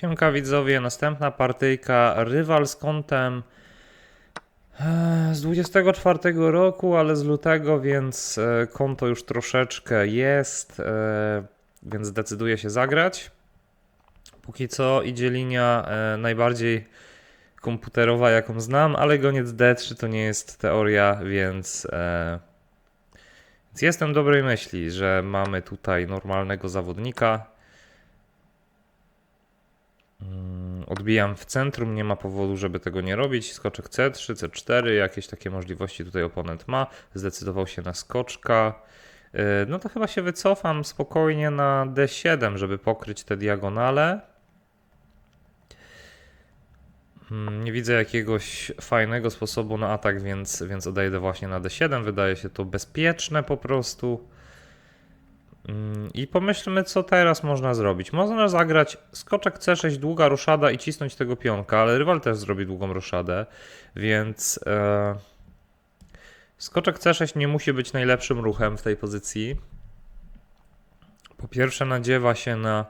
Siemka widzowie, następna partyjka, rywal z kątem e, z 24 roku, ale z lutego, więc e, konto już troszeczkę jest, e, więc zdecyduję się zagrać. Póki co idzie linia najbardziej komputerowa, jaką znam, ale goniec D3 to nie jest teoria, więc, więc jestem dobrej myśli, że mamy tutaj normalnego zawodnika. Mm, Odbijam w centrum, nie ma powodu, żeby tego nie robić. Skoczek C3, C4, jakieś takie możliwości tutaj oponent ma. Zdecydował się na skoczka. Yy, No to chyba się wycofam spokojnie na D7, żeby pokryć te diagonale. Mm, Nie widzę jakiegoś fajnego sposobu na atak, więc, więc odejdę właśnie na D7. Wydaje się to bezpieczne po prostu. Mm, I pomyślmy, co teraz można zrobić. Można zagrać skoczek C6, długa roszada i cisnąć tego pionka, ale rywal też zrobi długą roszadę, więc e, skoczek C6 nie musi być najlepszym ruchem w tej pozycji. Po pierwsze nadziewa się na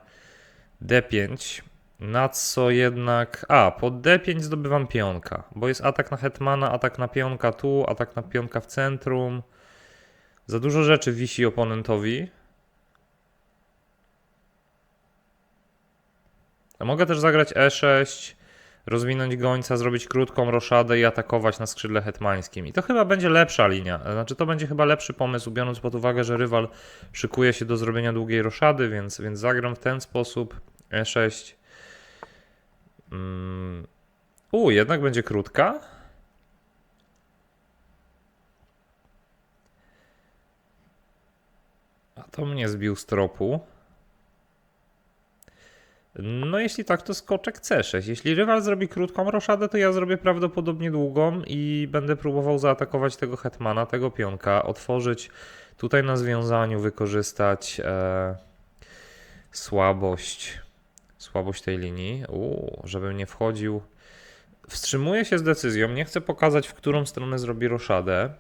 D5, na co jednak... A, pod D5 zdobywam pionka, bo jest atak na hetmana, atak na pionka tu, atak na pionka w centrum. Za dużo rzeczy wisi oponentowi. A mogę też zagrać E6, rozwinąć gońca, zrobić krótką roszadę i atakować na skrzydle hetmańskim. I to chyba będzie lepsza linia. Znaczy to będzie chyba lepszy pomysł, biorąc pod uwagę, że rywal szykuje się do zrobienia długiej roszady, więc, więc zagram w ten sposób. E6. Mm. U, jednak będzie krótka. A to mnie zbił z tropu. No jeśli tak, to skoczek C6. Jeśli rywal zrobi krótką roszadę, to ja zrobię prawdopodobnie długą i będę próbował zaatakować tego hetmana, tego pionka, otworzyć tutaj na związaniu, wykorzystać e, słabość, słabość tej linii, Uuu, żebym nie wchodził. Wstrzymuję się z decyzją, nie chcę pokazać, w którą stronę zrobi roszadę.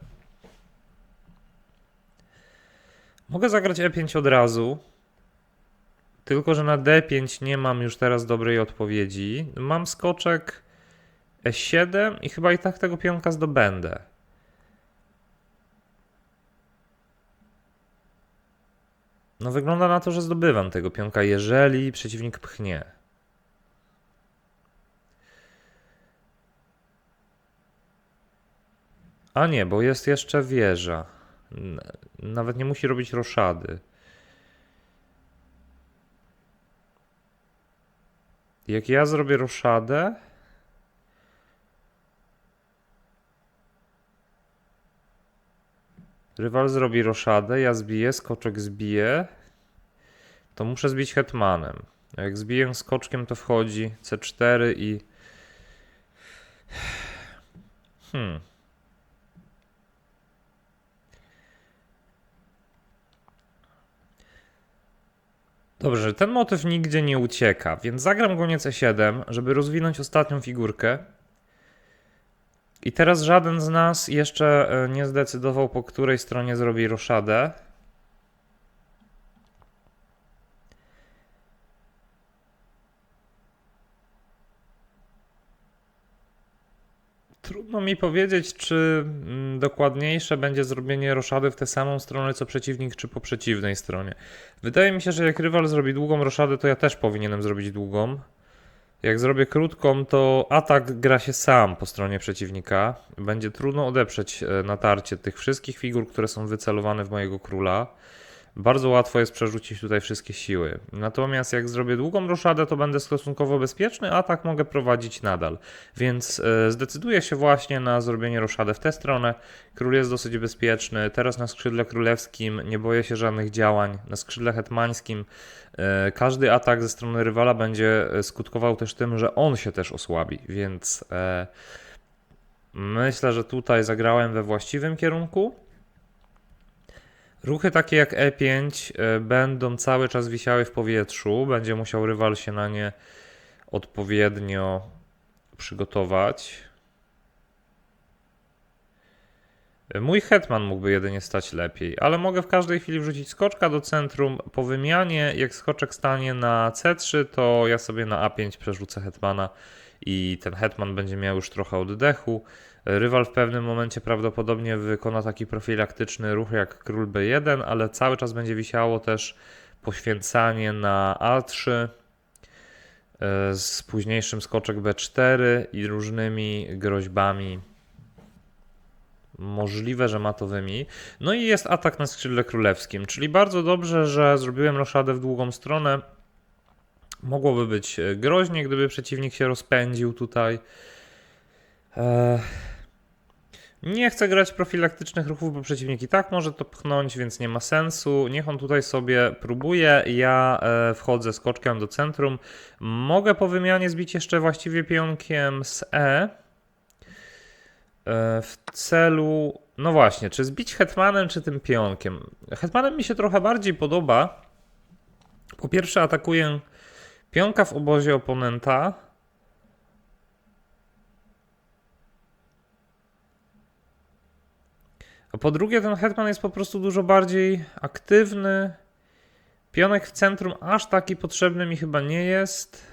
Mogę zagrać E5 od razu, tylko, że na D5 nie mam już teraz dobrej odpowiedzi. Mam skoczek E7 i chyba i tak tego pionka zdobędę. No wygląda na to, że zdobywam tego pionka, jeżeli przeciwnik pchnie. A nie, bo jest jeszcze wieża. Nawet nie musi robić roszady. Jak ja zrobię roszadę. Rywal zrobi roszadę, ja zbiję, skoczek zbije. To muszę zbić hetmanem. A Jak zbiję skoczkiem, to wchodzi C4 i. Hmm. Dobrze, ten motyw nigdzie nie ucieka, więc zagram go nieco 7, żeby rozwinąć ostatnią figurkę. I teraz żaden z nas jeszcze e, nie zdecydował, po której stronie zrobi roszadę. Trudno mi powiedzieć, czy mm, dokładniejsze będzie zrobienie roszady w tę samą stronę co przeciwnik, czy po przeciwnej stronie. Wydaje mi się, że jak rywal zrobi długą roszadę, to ja też powinienem zrobić długą. Jak zrobię krótką, to atak gra się sam po stronie przeciwnika. Będzie trudno odeprzeć e, natarcie tych wszystkich figur, które są wycelowane w mojego króla. Bardzo łatwo jest przerzucić tutaj wszystkie siły. Natomiast jak zrobię długą roszadę, to będę stosunkowo bezpieczny, a atak mogę prowadzić nadal. Więc e, zdecyduję się właśnie na zrobienie roszady w tę stronę. Król jest dosyć bezpieczny. Teraz na skrzydle królewskim nie boję się żadnych działań. Na skrzydle hetmańskim e, każdy atak ze strony rywala będzie e, skutkował też tym, że on się też osłabi. Więc myślę, że tutaj zagrałem we właściwym kierunku. Ruchy takie jak E5 e, będą cały czas wisiały w powietrzu. Będzie musiał rywal się na nie odpowiednio przygotować. Mój hetman mógłby jedynie stać lepiej, ale mogę w każdej chwili wrzucić skoczka do centrum. Po wymianie, jak skoczek stanie na C3, to ja sobie na A5 przerzucę hetmana i ten hetman będzie miał już trochę oddechu. Rywal w pewnym momencie prawdopodobnie wykona taki profilaktyczny ruch jak król B1, ale cały czas będzie wisiało też poświęcanie na A3 e, z późniejszym skoczek B4 i różnymi groźbami możliwe, że matowymi. No i jest atak na skrzydle królewskim, czyli bardzo dobrze, że zrobiłem roszadę w długą stronę. Mogłoby być e, groźnie, gdyby przeciwnik się rozpędził tutaj. Eee, Nie chcę grać profilaktycznych ruchów, bo przeciwnik i tak może to pchnąć, więc nie ma sensu. Niech on tutaj sobie próbuje. Ja e, wchodzę skoczkiem do centrum. Mogę po wymianie zbić jeszcze właściwie pionkiem z E. E, w celu. No właśnie, czy zbić hetmanem, czy tym pionkiem? Hetmanem mi się trochę bardziej podoba. Po pierwsze, atakuję pionka w obozie oponenta. A po drugie, ten hetman jest po prostu dużo bardziej aktywny. Pionek w centrum aż taki potrzebny mi chyba nie jest.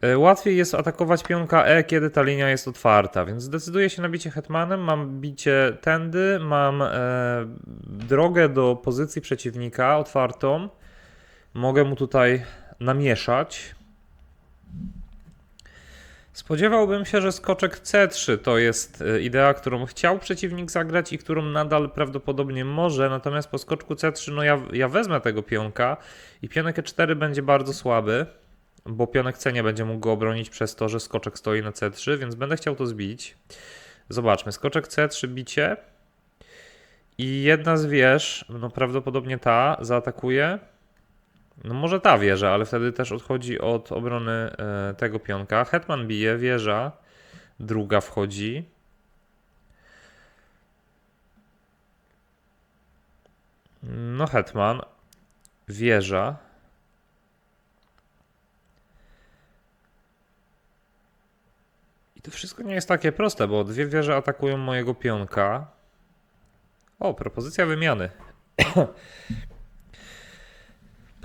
E, Łatwiej jest atakować pionka E, kiedy ta linia jest otwarta, więc zdecyduję się na bicie hetmanem. Mam bicie tędy, mam e, drogę do pozycji przeciwnika otwartą. Mogę mu tutaj namieszać. Spodziewałbym się, że skoczek C3 to jest e, idea, którą chciał przeciwnik zagrać i którą nadal prawdopodobnie może, natomiast po skoczku C3 no ja, ja wezmę tego pionka i pionek E4 będzie bardzo słaby, bo pionek C nie będzie mógł go obronić przez to, że skoczek stoi na C3, więc będę chciał to zbić. Zobaczmy, skoczek C3 bicie i jedna z wież, no prawdopodobnie ta, zaatakuje. No może ta wieża, ale wtedy też odchodzi od obrony e, tego pionka. Hetman bije, wieża, druga wchodzi. No hetman, wieża. I to wszystko nie jest takie proste, bo dwie wieże atakują mojego pionka. O, propozycja wymiany.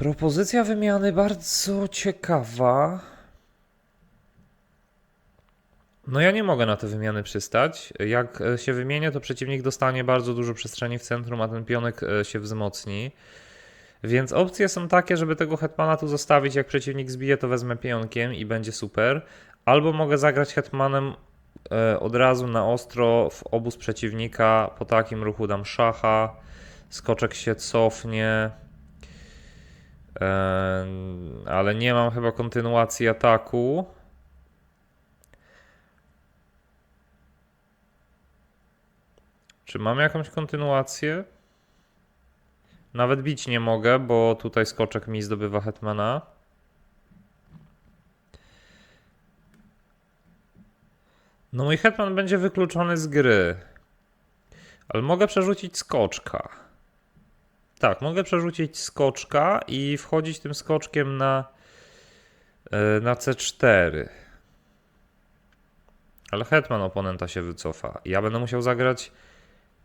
Propozycja wymiany bardzo ciekawa. No ja nie mogę na te wymiany przystać. Jak e, się wymienię, to przeciwnik dostanie bardzo dużo przestrzeni w centrum, a ten pionek e, się wzmocni. Więc opcje są takie, żeby tego hetmana tu zostawić. Jak przeciwnik zbije, to wezmę pionkiem i będzie super. Albo mogę zagrać hetmanem e, od razu na ostro w obóz przeciwnika. Po takim ruchu dam szacha. Skoczek się cofnie. Ale nie mam chyba kontynuacji ataku. Czy mam jakąś kontynuację? Nawet bić nie mogę, bo tutaj skoczek mi zdobywa hetmana. No mój hetman będzie wykluczony z gry. Ale mogę przerzucić skoczka. Tak, mogę przerzucić skoczka i wchodzić tym skoczkiem na, e, na C4. Ale hetman oponenta się wycofa. Ja będę musiał zagrać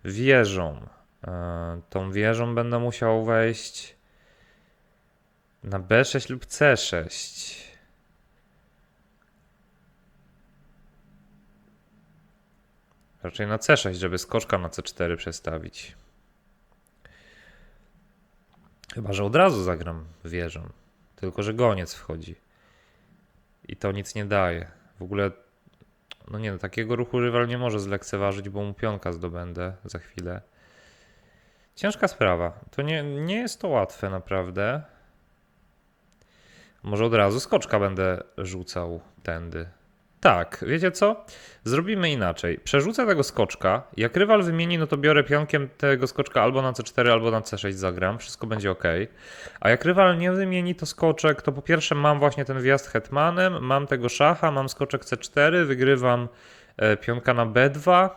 wieżą. E, Tą wieżą będę musiał wejść na B6 lub C6. Raczej na C6, żeby skoczka na C4 przestawić. Chyba, że od razu zagram wieżą. Tylko, że goniec wchodzi. I to nic nie daje. W ogóle, no nie no, takiego ruchu rywal nie może zlekceważyć, bo mu pionka zdobędę za chwilę. Ciężka sprawa. To nie, nie jest to łatwe naprawdę. Może od razu skoczka będę rzucał tędy. Tak, wiecie co? Zrobimy inaczej. Przerzucę tego skoczka. Jak rywal wymieni, no to biorę pionkiem tego skoczka albo na C4, albo na C6 zagram. Wszystko będzie ok. A jak rywal nie wymieni, to skoczek, to po pierwsze mam właśnie ten wjazd hetmanem, mam tego szacha, mam skoczek C4, wygrywam e, pionka na B2.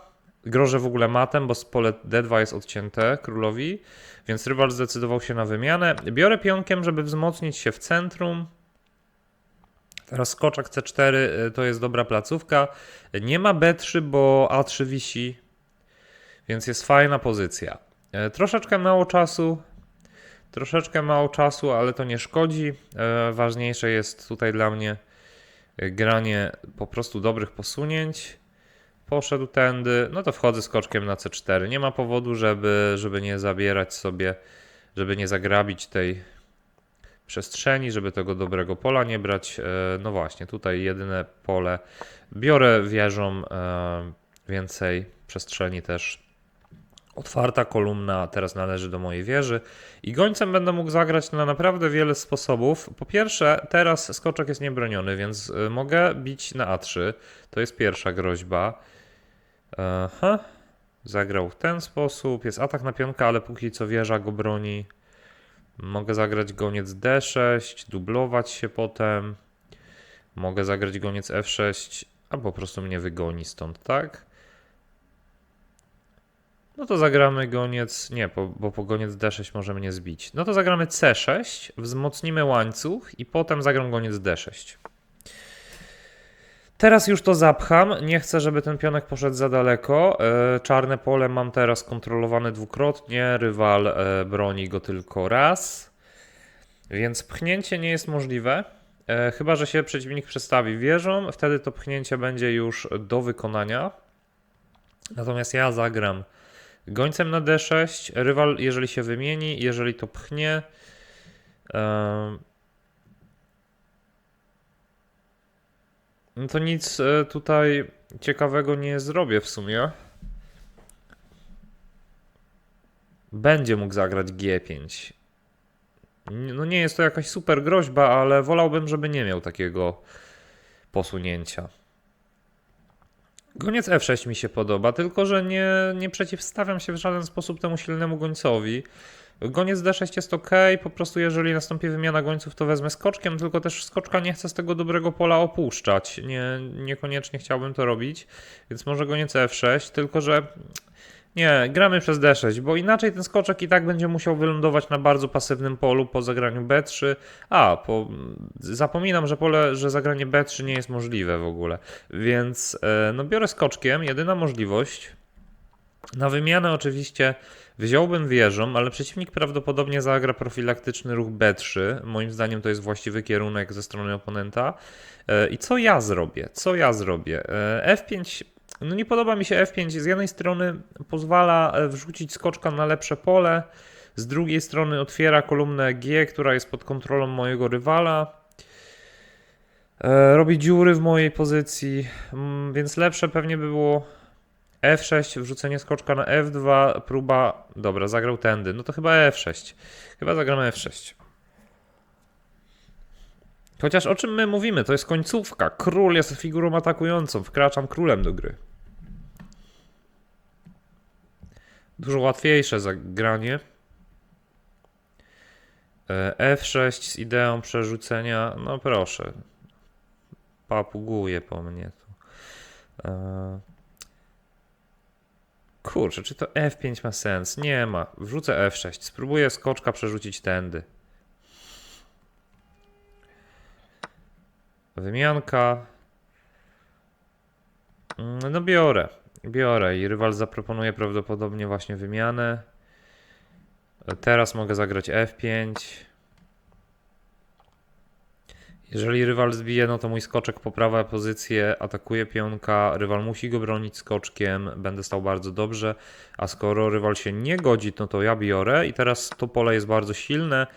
Grożę w ogóle matem, bo pole D2 jest odcięte królowi, więc rywal zdecydował się na wymianę. Biorę pionkiem, żeby wzmocnić się w centrum. Teraz skoczek C4 y, to jest dobra placówka. Nie ma B3, bo A3 wisi. Więc jest fajna pozycja. E, troszeczkę mało czasu. Troszeczkę mało czasu, ale to nie szkodzi. E, ważniejsze jest tutaj dla mnie e, granie po prostu dobrych posunięć. Poszedł tędy, no to wchodzę skoczkiem na C4. Nie ma powodu, żeby, żeby nie zabierać sobie, żeby nie zagrabić tej przestrzeni, żeby tego dobrego pola nie brać. E, No właśnie, tutaj jedyne pole. Biorę wieżą e, więcej przestrzeni też. Otwarta kolumna teraz należy do mojej wieży i gońcem będę mógł zagrać na naprawdę wiele sposobów. Po pierwsze, teraz skoczek jest niebroniony, więc y, mogę bić na A3. To jest pierwsza groźba. Aha. Zagrał w ten sposób. Jest atak na pionka, ale póki co wieża go broni. Mogę zagrać goniec D6, dublować się potem. Mogę zagrać goniec F6, a po prostu mnie wygoni stąd, tak? No to zagramy goniec, nie, po, bo po goniec D6 może mnie zbić. No to zagramy C6, wzmocnimy łańcuch i potem zagram goniec D6. Teraz już to zapcham, nie chcę, żeby ten pionek poszedł za daleko. E, Czarne pole mam teraz kontrolowane dwukrotnie, rywal e, broni go tylko raz, więc pchnięcie nie jest możliwe. E, Chyba, że się przeciwnik przestawi wieżą, wtedy to pchnięcie będzie już do wykonania. Natomiast ja zagram gońcem na D6. Rywal, jeżeli się wymieni, jeżeli to pchnie. No to nic e, tutaj ciekawego nie zrobię w sumie. Będzie mógł zagrać G5. N- No nie jest to jakaś super groźba, ale wolałbym, żeby nie miał takiego posunięcia. Goniec F6 mi się podoba, tylko że nie, nie przeciwstawiam się w żaden sposób temu silnemu gońcowi. Goniec D6 jest ok, po prostu jeżeli nastąpi wymiana gońców, to wezmę skoczkiem, tylko też skoczka nie chcę z tego dobrego pola opuszczać. Nie, niekoniecznie chciałbym to robić, więc może goniec F6, tylko że nie, gramy przez D6, bo inaczej ten skoczek i tak będzie musiał wylądować na bardzo pasywnym polu po zagraniu B3. A, po, zapominam, że pole, że zagranie B3 nie jest możliwe w ogóle. Więc e, no biorę skoczkiem, jedyna możliwość. Na wymianę oczywiście wziąłbym wieżą, ale przeciwnik prawdopodobnie zagra profilaktyczny ruch B3. Moim zdaniem to jest właściwy kierunek ze strony oponenta. E, I co ja zrobię? Co ja zrobię? E, F5 no nie podoba mi się F5. Z jednej strony pozwala e, wrzucić skoczka na lepsze pole, z drugiej strony otwiera kolumnę G, która jest pod kontrolą mojego rywala. Robi dziury w mojej pozycji, mm, więc lepsze pewnie by było F6, wrzucenie skoczka na F2, próba. Dobra, zagrał tędy. No to chyba F6. Chyba zagramy F6. Chociaż o czym my mówimy? To jest końcówka. Król jest figurą atakującą. Wkraczam królem do gry. Dużo łatwiejsze zagranie. E, F6 z ideą przerzucenia. No proszę. Papuguje po mnie tu. E, Kurczę, czy to F5 ma sens? Nie ma. Wrzucę F6. Spróbuję skoczka przerzucić tędy. Wymianka. Mm, No biorę. Biorę i rywal zaproponuje prawdopodobnie właśnie wymianę. Teraz mogę zagrać F5. Jeżeli rywal zbije, no to mój skoczek poprawia pozycję, atakuje pionka, rywal musi go bronić skoczkiem, będę stał bardzo dobrze, a skoro rywal się nie godzi, no to ja biorę i teraz to pole jest bardzo silne.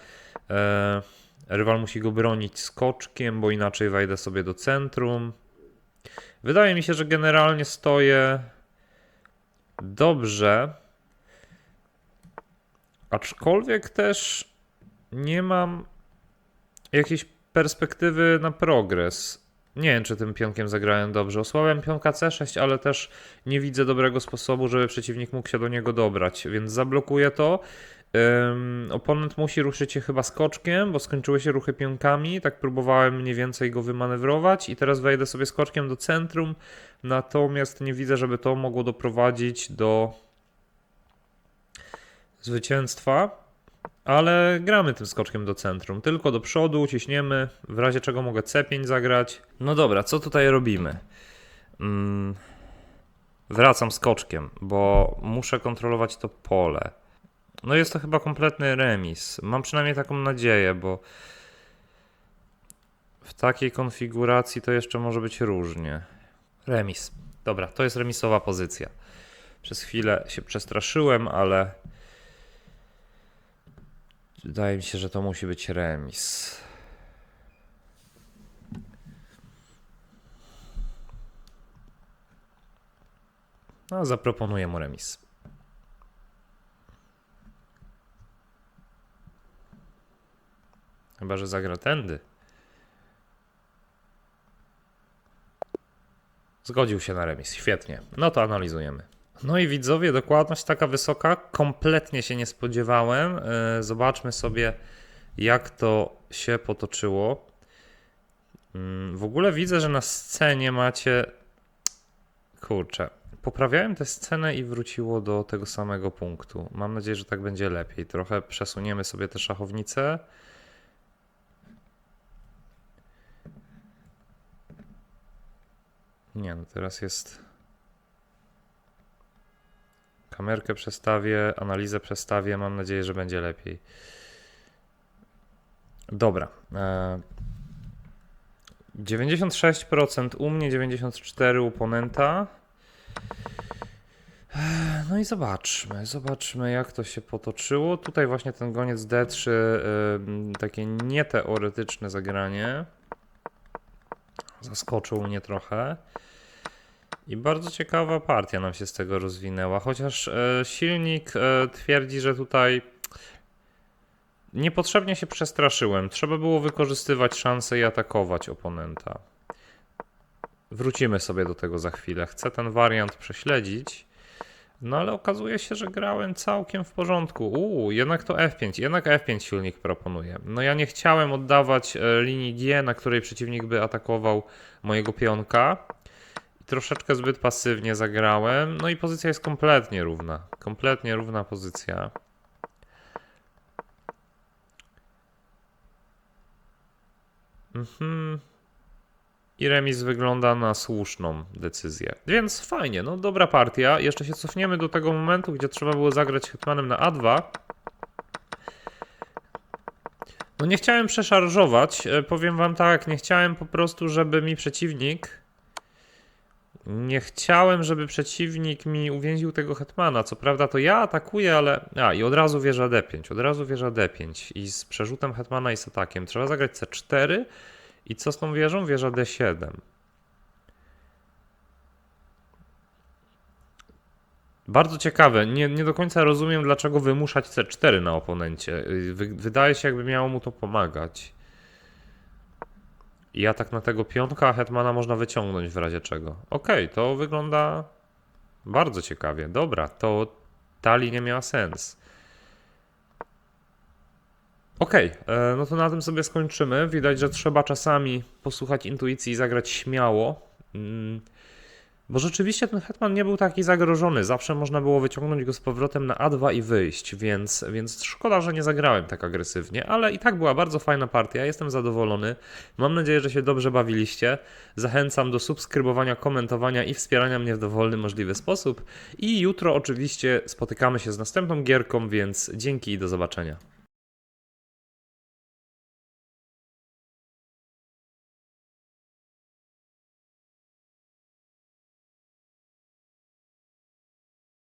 E, Rywal musi go bronić skoczkiem, bo inaczej wejdę sobie do centrum. Wydaje mi się, że generalnie stoję dobrze. Aczkolwiek też nie mam jakiejś perspektywy na progres. Nie wiem, czy tym pionkiem zagrałem dobrze. Osłabiam pionka C6, ale też nie widzę dobrego sposobu, żeby przeciwnik mógł się do niego dobrać, więc zablokuję to. Ym, oponent musi ruszyć się chyba skoczkiem, bo skończyły się ruchy pionkami. Tak próbowałem mniej więcej go wymanewrować i teraz wejdę sobie skoczkiem do centrum. Natomiast nie widzę, żeby to mogło doprowadzić do zwycięstwa. Ale gramy tym skoczkiem do centrum. Tylko do przodu, ciśniemy. W razie czego mogę C5 zagrać. No dobra, co tutaj robimy? Mm. Wracam skoczkiem, bo muszę kontrolować to pole. No jest to chyba kompletny remis. Mam przynajmniej taką nadzieję, bo w takiej konfiguracji to jeszcze może być różnie. Remis. Dobra, to jest remisowa pozycja. Przez chwilę się przestraszyłem, ale wydaje mi się, że to musi być remis. No, zaproponuję mu remis. Chyba, że zagra tędy. Zgodził się na remis. Świetnie. No to analizujemy. No i widzowie, dokładność taka wysoka. Kompletnie się nie spodziewałem. Yy, Zobaczmy sobie, jak to się potoczyło. Mm, W ogóle widzę, że na scenie macie. Kurczę. Poprawiałem tę scenę i wróciło do tego samego punktu. Mam nadzieję, że tak będzie lepiej. Trochę przesuniemy sobie te szachownice. Nie, no teraz jest. Kamerkę przestawię, analizę przestawię. Mam nadzieję, że będzie lepiej. Dobra. E, 96% u mnie, 94% u oponenta. E, No i zobaczmy, zobaczmy jak to się potoczyło. Tutaj właśnie ten goniec D3, ym, takie nieteoretyczne zagranie. Zaskoczył mnie trochę. I bardzo ciekawa partia nam się z tego rozwinęła. Chociaż e, silnik e, twierdzi, że tutaj niepotrzebnie się przestraszyłem. Trzeba było wykorzystywać szansę i atakować oponenta. Wrócimy sobie do tego za chwilę. Chcę ten wariant prześledzić. No ale okazuje się, że grałem całkiem w porządku. Uuu, jednak to F5, jednak F5 silnik proponuje. No ja nie chciałem oddawać e, linii G, na której przeciwnik by atakował mojego pionka. Troszeczkę zbyt pasywnie zagrałem. No i pozycja jest kompletnie równa. Kompletnie równa pozycja. Mhm. I remis wygląda na słuszną decyzję. Więc fajnie, no dobra partia. Jeszcze się cofniemy do tego momentu, gdzie trzeba było zagrać hetmanem na A2. No nie chciałem przeszarżować, e, powiem wam tak, nie chciałem po prostu, żeby mi przeciwnik... Nie chciałem, żeby przeciwnik mi uwięził tego hetmana. Co prawda to ja atakuję, ale... A, i od razu wieża D5, od razu wieża D5 i z przerzutem hetmana i z atakiem. Trzeba zagrać C4 i co z tą wieżą? Wieża D7. Bardzo ciekawe. Nie, nie do końca rozumiem, dlaczego wymuszać C4 na oponencie. Wy, wydaje się, jakby miało mu to pomagać. I atak na tego pionka, hetmana można wyciągnąć w razie czego. Okej, to wygląda bardzo ciekawie. Dobra, to ta linia miała sens. Okej, e, no to na tym sobie skończymy. Widać, że trzeba czasami posłuchać intuicji i zagrać śmiało. Bo rzeczywiście ten hetman nie był taki zagrożony. Zawsze można było wyciągnąć go z powrotem na A2 i wyjść, więc, więc szkoda, że nie zagrałem tak agresywnie, ale i tak była bardzo fajna partia. Jestem zadowolony. Mam nadzieję, że się dobrze bawiliście. Zachęcam do subskrybowania, komentowania i wspierania mnie w dowolny możliwy sposób. I jutro oczywiście spotykamy się z następną gierką, więc dzięki i do zobaczenia.